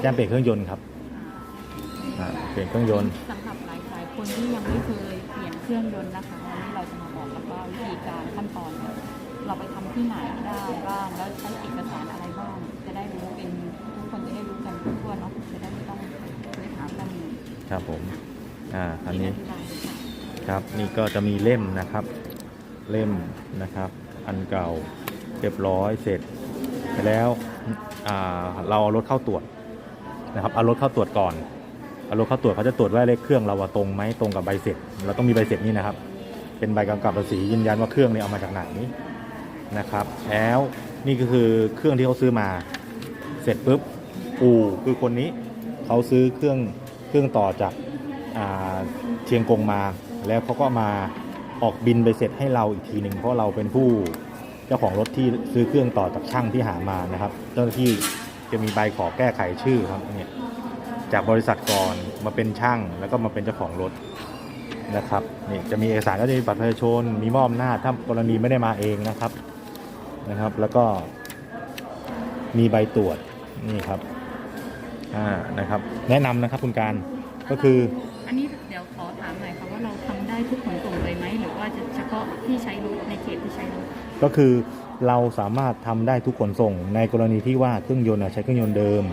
แจ้งเปลี่ยนเครื่องยนต์ครับอ่าเปลี่ยนเครื่องยนต์ สำหรับหลายหลายๆคนที่ยังไม่เคยเปลี่ยนเครื่องยนต์นะคะวันนี้เราจะมาบอกกันว่าวิธีการขั้นตอนเนี่ยเราไปทำที่ไหนได้บ้างแล้วใช้เอกสารอะไรบ้าง จะได้รู้เป็นทุกคนจะได้รู้กันทั่วๆเนาะจะได้ไม่ต้องไปถามกันครับผม อ่าคันนี้อธิบายค่ะครับนี่ก็จะมีเล่มนะครับเล่มนะครับ อันเก่าเรียบร้อยเสร็จไป แล้วเราเอารถเข้าตรวจนะครับเอารถเข้าตรวจก่อนเอารถเข้าตรวจเขาจะตรวจว่าเลขเครื่องเราว่าตรงไหมตรงกับใบเสร็จ เราต้องมีใบเสร็จนี่นะครับ เป็นใบกำกับภาษียืนยันว่าเครื่องนี้เอามาจากไหนนะครับ แล้วนี่ก็คือเครื่องที่เขาซื้อมาเสร็จปุ๊บอูคือคนนี้เขาซื้อเครื่องเครื่องต่อจากาเชียงกงมา แล้วเขาก็มาออกบินไปเสร็จให้เราอีกทีหนึ่งเพราะเราเป็นผู้ เจ้าของรถที่ซื้อเครื่องต่อจากช่างที่หามานะครับ เจ้าหน้าที่จะมีใบขอแก้ไขชื่อครับเนี่ยจากบริษัทก่อนมาเป็นช่างแล้วก็มาเป็นเจ้าของรถนะครับนี่จะมีเอกสารก็จะมีบัตรประชาชนมีมอบหน้าถ้ากรณีไม่ได้มาเองนะครับนะครับ แล้วก็มีใบตรวจนี่ครับอ่านะครับ แนะนำนะครับคุณการก็คือ อันนี้เดี๋ยวขอ ได้ทุกขนส่งเลยไหมหรือว่าจะเฉพาะที่ใช้รถในเขตที่ใช้รถก็คือเราสามารถทำได้ทุกขนส่ง ในกรณีที่ว่าเครื่องยนต์อะใช้เครื่องยนต์เดิม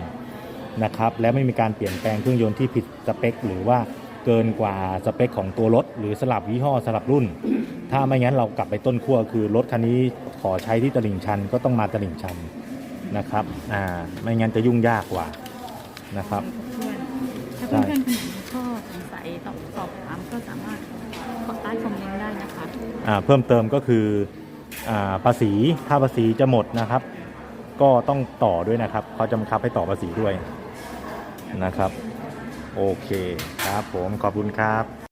นะครับและไม่มีการเปลี่ยนแปลงเครื่องยนต์ที่ผิดสเปค หรือว่าเกินกว่าสเปคของตัวรถ หรือสลับยี่ห้อสลับรุ่น ถ้าไม่งั้นเรากลับไปต้นขั้วคือรถคันนี้ขอใช้ที่ตลิ่งชันก็ต้องมาตลิ่งชันนะครับอ่าไม่งั้นจะยุ่งยากกว่านะครับครบถ้วนถ้าเพื่อนๆคนไหนมีข้อสงสัยตอบสอบถามก็สามารถกดใต้คอมเมนต์ได้นะคะเพิ่มเติมก็คืออภาษีถ้าภาษีจะหมดนะครับ ก็ต้องต่อด้วยนะครับเขาจะบังคับให้ต่อภาษีด้วยนะครับ โอเคครับผมขอบคุณครับ